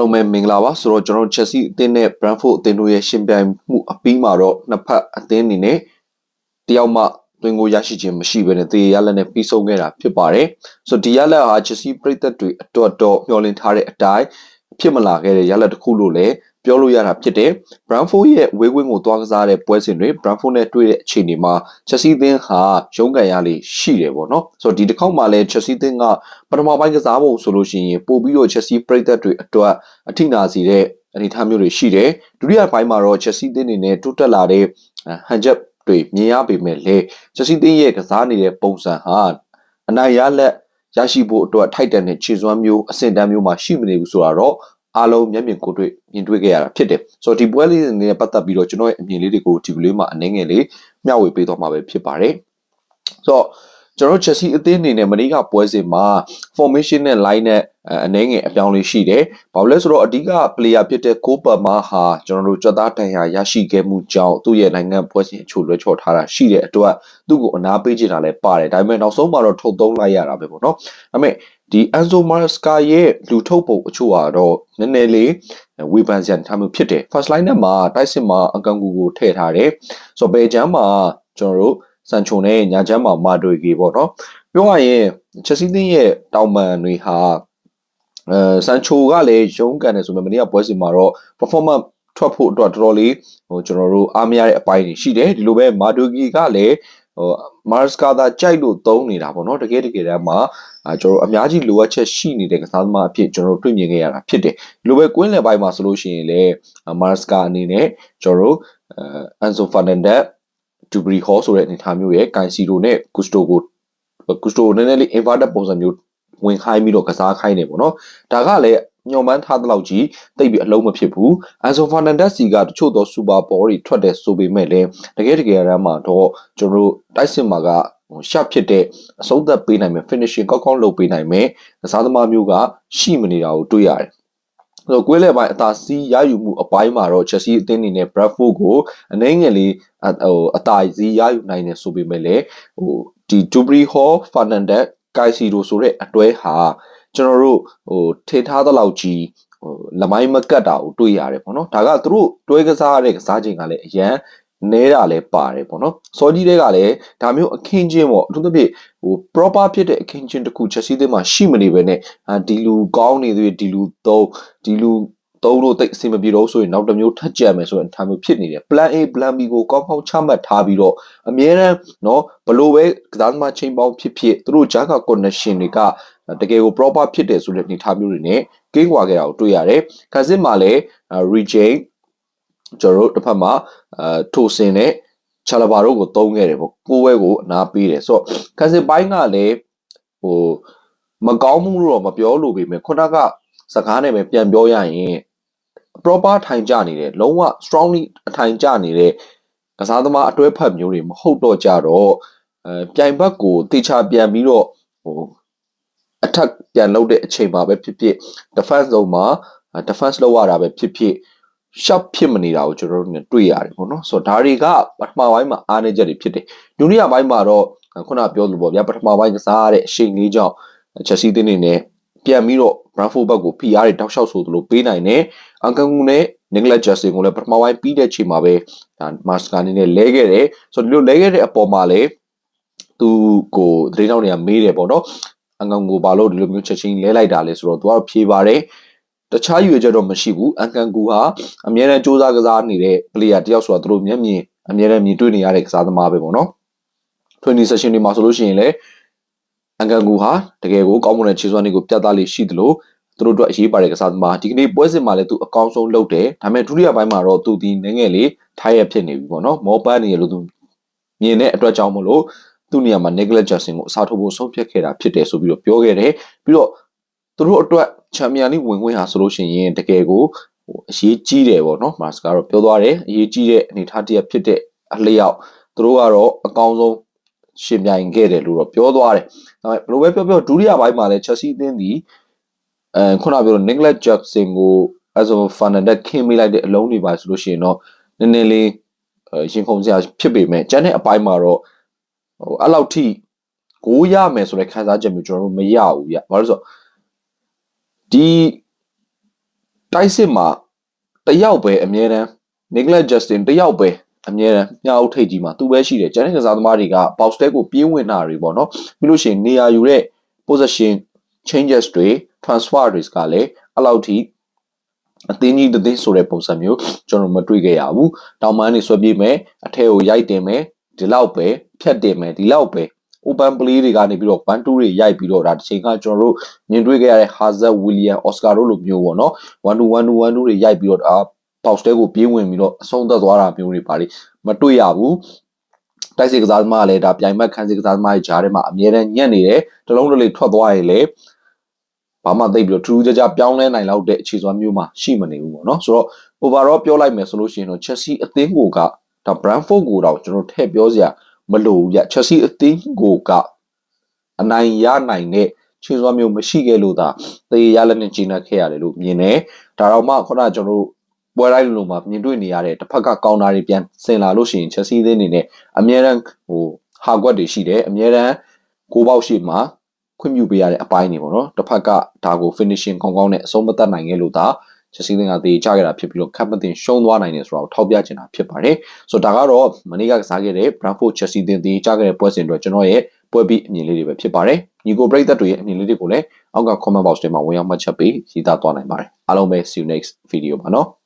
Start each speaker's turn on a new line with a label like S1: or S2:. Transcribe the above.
S1: လုံးမဲ့မင်္ဂလာပါဆိုတော့ကျွန်တော် Chelsea အသင်းနဲ့ Brentford အသင်းတို့ရဲ့ရှင်ပြိုင်မှုအပြီးမှာတော့နှစ်ဖက်အသင်းအနေနဲ့တယောက်မှတွင်ကိုရရှိခြင်းမရှိဘဲနဲ့တေရလက်နဲ့ပြီးဆုံးခဲ့တာဖြစ်ပါတယ်ဆိုတော့ဒီရလက်ဟာ Chelsea ပြည်သက်တွေအတွက်တော့မျှော်လင့်ထားတဲ့အတိုင်းဖြစ်မလာခဲ့တဲ့ရလက်တစ်ခုလို့လည်း ပြောလို့ရတာဖြစ်တယ်။ Brentford ရဲ့ဝေးကွင်းကိုသွားကစားတဲ့ပွဲစဉ်တွေ Brentford နဲ့တွေ့တဲ့အခြေအနေမှာ Chelsea သင်းဟာရုန်းကန်ရလေးရှိတယ်ပေါ့နော်။ဆိုတော့ဒီတစ်ခေါက်မှာလည်း Chelsea သင်းကပထမပိုင်းကစားပုံဆိုလို့ရှိရင်ပို့ပြီးတော့ Chelsea ပြည်သက်တွေအတွက်အထိနာစီတဲ့အနေအထားမျိုးတွေရှိတယ်။ဒုတိယပိုင်းမှာတော့ Chelsea သင်းအနေနဲ့တိုးတက်လာတဲ့ဟန်ချက်တွေမြင်ရပေမဲ့လည်း Chelsea သင်းရဲ့ကစားနေတဲ့ပုံစံဟာအနိုင်ရလက်ရရှိဖို့အတွက်ထိုက်တန်တဲ့ခြေစွမ်းမျိုးအဆင့်တန်းမျိုးမှာရှိမနေဘူးဆိုတာတော့ အားလုံးမျက်မြင်ကိုယ်တွေ့မြင်တွေ့ခဲ့ရတာဖြစ်တယ်ဆိုတော့ဒီပွဲလေးတွေနဲ့ပတ်သက်ပြီးတော့ကျွန်တော်ရဲ့အမြင်လေးတွေကိုဒီဗီဒီယိုမှာအနည်းငယ်လေးမျှဝေပေးသွားမှာပဲဖြစ်ပါတယ်ဆိုတော့ကျွန်တော် Chelsea အသင်းအနေနဲ့မနေ့ကပွဲစဉ်မှာ formation နဲ့ line နဲ့အနှဲငယ်အပြောင်းလေးရှိတယ်။ဘာလို့လဲဆိုတော့အဓိက player ဖြစ်တဲ့ Cooper မှာဟာကျွန်တော်တို့ကြွသားတန်ရာရရှိခဲ့မှုကြောင့်သူ့ရဲ့နိုင်ငံပွဲစဉ်အချို့လွှဲချော်ထားတာရှိတဲ့အတွက်သူ့ကိုအနာပေးချင်တာလည်းပါတယ်။ဒါပေမဲ့နောက်ဆုံးမှာတော့ထုတ်သုံးလိုက်ရတာပဲပေါ့နော်။ဒါပေမဲ့ ဒီ Enzo Maresca ရဲ့လူထုတ်ပုံအချို့ကတော့နည်းနည်းလေးဝေဖန်စရာထားမှုဖြစ်တယ်။ first line နဲ့မှာတိုက်စစ်မှာအကန်ကူကိုထည့်ထားတယ်။ဆိုတော့ဘယ်ချမ်းမှာကျွန်တော်တို့ဆန်ချုံနဲ့ညာချမ်းမှာမာတွေကြီးပေါ့နော်ပြောရရင်ချက်စီးသင်းရဲ့တောင်ပန်တွေဟာအဲဆန်ချိုကလည်းရုန်းကန်တယ်ဆိုပေမဲ့မနေ့ကပွဲစဉ်မှာတော့ performance ထွက်ဖို့အတွက်တော်တော်လေးဟိုကျွန်တော်တို့အားမရတဲ့အပိုင်းတွေရှိတယ်ဒီလိုပဲမာဒိုဂီကလည်း ဟိုမာစကာသာကြိုက်လို့သုံးနေတာပေါ့နော်တကယ်တကယ်တမ်းမှာအဲကျွန်တော်အများကြီးလိုအပ်ချက်ရှိနေတဲ့ကစားသမားအဖြစ်ကျွန်တော်တို့တွေ့မြင်ခဲ့ရတာဖြစ်တယ်ဒီလိုပဲကွင်းလယ်ပိုင်းမှာဆိုလို့ရှိရင်လည်းမာစကာအနေနဲ့ကျွန်တော်တို့အန်ဆိုဖာနန်ဒက်ဒူဘရီဟောဆိုတဲ့အနေအထားမျိုးရဲ့ကန်စီရိုနဲ့ဂူစတိုကိုဂူစတိုနည်းနည်းလေး inverted ပုံစံမျိုးဝင်ခိုင်းပြီးတော့ကစားခိုင်းနေပေါ့နော်ဒါကလည်း ညော်မှန်းထားတဲ့လောက်ကြီးတိတ်ပြီးအလုံးမဖြစ်ဘူးအန်ဆိုဖာနန်ဒက်စီကတချို့သောစူပါဘောတွေထွက်တယ်ဆိုပေမဲ့လည်းတကယ်တကယ်ရမ်းမှာတော့ကျွန်တော်တို့တိုက်စစ်မှာကရှပ်ဖြစ်တဲ့အဆုံးသက်ပေးနိုင်မယ် finishing ကောက်ကောက်လုပ်ပေးနိုင်မယ်ကစားသမားမျိုးကရှိမနေတာကိုတွေ့ရတယ်ဆိုတော့ကွေးလဲပိုင်းအသာစီးရယူမှုအပိုင်းမှာတော့ Chelsea အသင်းအနေနဲ့ Bradford ကိုအနှဲငယ်လေးဟိုအသာစီးရယူနိုင်တယ်ဆိုပေမဲ့လည်းဟိုဒီ Dubry Hall Fernandez ကိုက်စီရိုဆိုတဲ့အတွဲဟာကျွန်တော်တို့ဟိုထင်ထားသလောက်ကြီးဟိုလမိုင်းမကတ်တာကိုတွေ့ရတယ်ပေါ့နော်ဒါကသူတို့တွဲကစားတဲ့ကစားချိန်ကလည်းအရန်နဲတာလည်းပါတယ်ပေါ့နော်စောကြီးတွေကလည်းဒါမျိုးအခင်းချင်းပေါ့အထူးသဖြင့်ဟို proper ဖြစ်တဲ့အခင်းချင်းတစ်ခုချက်စီးတဲ့မှာရှိမနေပဲနဲ့ဒီလူကောင်းနေသေးဒီလူသုံးဒီလူ သုံးလို့တိတ်အဆင်မပြေတော့ဆိုရင်နောက်တစ်မျိုးထပ်ကြံမယ်ဆိုရင်ဒါမျိုးဖြစ်နေတယ် plan A plan B ကိုကောင်းကောင်းချမှတ်ထားပြီးတော့အမြဲတမ်းเนาะဘလို့ပဲကစားသမားချိန်ပေါင်းဖြစ်ဖြစ်သူတို့ဂျာက connection တွေကတကယ်ကို proper ဖြစ်တယ်ဆိုတဲ့အနေအထားမျိုးတွေနဲ့ကင်းကွာခဲ့တာကိုတွေ့ရတယ်ခန်းစစ်မှာလည်း regain ကျွန်တော်တို့တစ်ဖက်မှာအဲထိုစင်နဲ့ချာလဘာတို့ကိုသုံးခဲ့တယ်ပေါ့ကိုဝဲကိုအနာပေးတယ်ဆိုတော့ခန်းစစ်ပိုင်းကလည်းဟိုမကောင်းမှုတော့မပြောလို့ပေမဲ့ခုနကစကားနဲ့ပဲပြန်ပြောရရင် proper ထိုင်ကြနေတယ်လုံးဝ strongly အထိုင်ကြနေတဲ့ကစားသမားအတွဲဖက်မျိုးတွေမဟုတ်တော့ကြတော့အဲပြိုင်ဘက်ကိုတေချာပြန်ပြီးတော့ဟိုအထက်ပြန်လုပ်တဲ့အချိန်မှာပဲဖြစ်ဖြစ် defense zone မှာ defense လုပ်ရတာပဲဖြစ်ဖြစ် shop ဖြစ်မနေတာကိုကျွန်တော်တို့တွေ့ရတယ်ပေါ့နော်ဆိုတော့ဒါတွေကပထမပိုင်းမှာအားနည်းချက်တွေဖြစ်တယ်ဒုတိယပိုင်းမှာတော့ခုနပြောလို့ပေါ့ဗျာပထမပိုင်းကစားရတဲ့အချိန်လေးကြောင့်ချက်စီးတင်းနေနဲ့ ပြန်ပြီးတော့ Brentford ဘက်ကို PR တွေတောက်လျှောက်ဆိုသလိုပေးနိုင်တယ်အန်ကန်ကူနဲ့ Nicholas Jackson ကိုလည်းပထမပိုင်းပြီးတဲ့ချိန်မှာပဲဒါ Master အနေနဲ့လဲခဲ့တယ်ဆိုတော့ဒီလိုလဲခဲ့တဲ့အပေါ်မှာလည်းသူကိုဒိန်းတောင်းတွေကမေးတယ်ပေါ့နော်အန်ကန်ကိုဘာလို့ဒီလိုမျိုးချက်ချင်းလဲလိုက်တာလဲဆိုတော့သူကဖြေပါတယ်တခြားရွေချက်တော့မရှိဘူးအန်ကန်ကူဟာအမြဲတမ်းစူးစမ်းကစားနေတဲ့ player တယောက်ဆိုတာသူတို့မျက်မြင်အမြဲတမ်းမြင်တွေ့နေရတဲ့ကစားသမားပဲပေါ့နော်20 session တွေမှာဆိုလို့ရှိရင်လည်း အန်ကန်ကူဟာတကယ်ကိုကောင်းမွန်တဲ့ခြေစွမ်းတွေကိုပြသလေးရှိသလိုသူတို့အတွက်အရေးပါတဲ့ကစားသမားဒီကနေ့ပွဲစဉ်မှာလည်းသူအကောင်းဆုံးလုပ်တယ်ဒါပေမဲ့ဒုတိယပိုင်းမှာတော့သူဒီနည်းငယ်လေးထားရဖြစ်နေပြီပေါ့နော်မောပန်းနေရလို့သူမြင်တဲ့အတွက်ကြောင့်မလို့သူ့နေရာမှာ Nicholas Jackson ကိုအစားထိုးဖို့ဆုံးဖြတ်ခဲ့တာဖြစ်တယ်ဆိုပြီးတော့ပြောခဲ့တယ်ပြီးတော့သူတို့အတွက်ချန်ပီယံလိဝင်ခွင့်ဟာဆိုလို့ရှိရင်တကယ်ကိုဟိုအရေးကြီးတယ်ပေါ့နော်မာစကတော့ပြောသွားတယ်အရေးကြီးတဲ့အနေအထားတစ်ရပ်ဖြစ်တဲ့အလျောက်သူတို့ကတော့အကောင်းဆုံး ရှင်ပြိုင်ခဲ့တယ်လို့တော့ပြောသွားတယ်ဒါပေမဲ့ဘယ်လိုပဲပြောပြောဒုတိယပိုင်းမှာလည်း Chelsea အသင်းဒီအဲခုနပြော Nicholas Jackson ကိုအဲဆို Fernandez ခင်းမိလိုက်တဲ့အလုံးတွေပါဆိုလို့ရှိရင်တော့နည်းနည်းလေးရင်ခုန်စရာဖြစ်ပေမဲ့ကျန်တဲ့အပိုင်းမှာတော့ဟိုအဲ့လောက်ထိကိုရမယ်ဆိုတဲ့ခံစားချက်မျိုးကျွန်တော်တို့မရဘူးဗျ။ဘာလို့ဆိုတော့ဒီတိုက်စစ်မှာတယောက်ပဲအမြဲတမ်း Nicholas Justin တယောက်ပဲ အမြဲတမ်းမြအောင်ထိတ်ကြီးမှာသူပဲရှိတယ်ကျန်တဲ့ကစားသမားတွေက box tag ကိုပြေးဝင်တာတွေပေါ့နော်ပြီးလို့ရှိရင်နေရာယူတဲ့ position changes တွေ transfer တွေကလည်းအဲ့လောက်ထိအသင်းကြီးတစ်သင်းဆိုတဲ့ပုံစံမျိုးကျွန်တော်မတွေ့ခဲ့ရဘူးတောင်ပန်းနေဆွဲပြေးမယ်အထက်ကိုရိုက်တင်မယ်ဒီလောက်ပဲဖြတ်တင်မယ်ဒီလောက်ပဲ open play တွေကနေပြီးတော့1 2တွေရိုက်ပြီးတော့ဒါတစ်ချိန်ကကျွန်တော်တို့မြင်တွေ့ခဲ့ရတဲ့ Hazard William Oscar တို့လိုမျိုးပေါ့နော်1 2 1 2 1 2တွေရိုက်ပြီးတော့ ဒါ box တဲကိုပြေးဝင်ပြီးတော့အဆုံးသတ်သွားတာမျိုးတွေပါလေမတွေ့ရဘူးတိုက်စစ်ကစားသမားကလည်းဒါပြိုင်ဘက်ခန်းစစ်ကစားသမားရဲ့ဂျားထဲမှာအမြဲတမ်းညံ့နေတယ်တလုံးတလေးထွက်သွားရင်လည်းဘာမှသိပ်ပြီးတော့ထူးထူးခြားခြားပြောင်းလဲနိုင်လောက်တဲ့အခြေစွမ်းမျိုးမှာရှိမနေဘူးပေါ့နော်ဆိုတော့ overall ပြောလိုက်မယ်ဆိုလို့ရှိရင်တော့ Chelsea အသင်းကိုကဒါ Brentford ကိုတော့ကျွန်တော်ထည့်ပြောစရာမလိုဘူးပြ Chelsea အသင်းကိုကအနိုင်ရနိုင်တဲ့ခြေစွမ်းမျိုးမရှိခဲ့လို့သာသေရလက်နဲ့ကျင်းနေခဲ့ရတယ်လို့မြင်တယ်ဒါတော့မှခုနကကျွန်တော်တို့ ပွဲတိုင်းလိုမှာမြင်တွေ့နေရတဲ့တစ်ဖက်ကကောင်တာတွေပြန်ဆင်လာလို့ရှိရင် Chelsea အသင်းအနေနဲ့အမြဲတမ်းဟိုဟာကွက်တွေရှိတယ်အမြဲတမ်းကိုပေါက်ရှိမှာခွင့်ပြုပေးရတဲ့အပိုင်းတွေပေါ့နော်တစ်ဖက်ကဒါကို finishing ကောင်းကောင်းနဲ့အဆုံးမသတ်နိုင်ခဲ့လို့သာချက်စီးသင်းကတေးချခဲ့တာဖြစ်ပြီးတော့ခပ်မတင်ရှုံးသွားနိုင်တယ်ဆိုတော့ထောက်ပြချင်တာဖြစ်ပါတယ်။ဆိုတော့ဒါကတော့မနေ့ကကစားခဲ့တဲ့ Brentford Chelsea သင်းတေးချခဲ့တဲ့ပွဲစဉ်အတွက်ကျွန်တော်ရဲ့ပွဲပြီးအမြင်လေးတွေပဲဖြစ်ပါတယ်။ညီကိုပရိသတ်တွေရဲ့အမြင်လေးတွေကိုလည်းအောက်က comment box ထဲမှာဝင်ရောက်မှတ်ချက်ပေးရေးသားသွားနိုင်ပါတယ်။အားလုံးပဲ see you next video ပါနော်။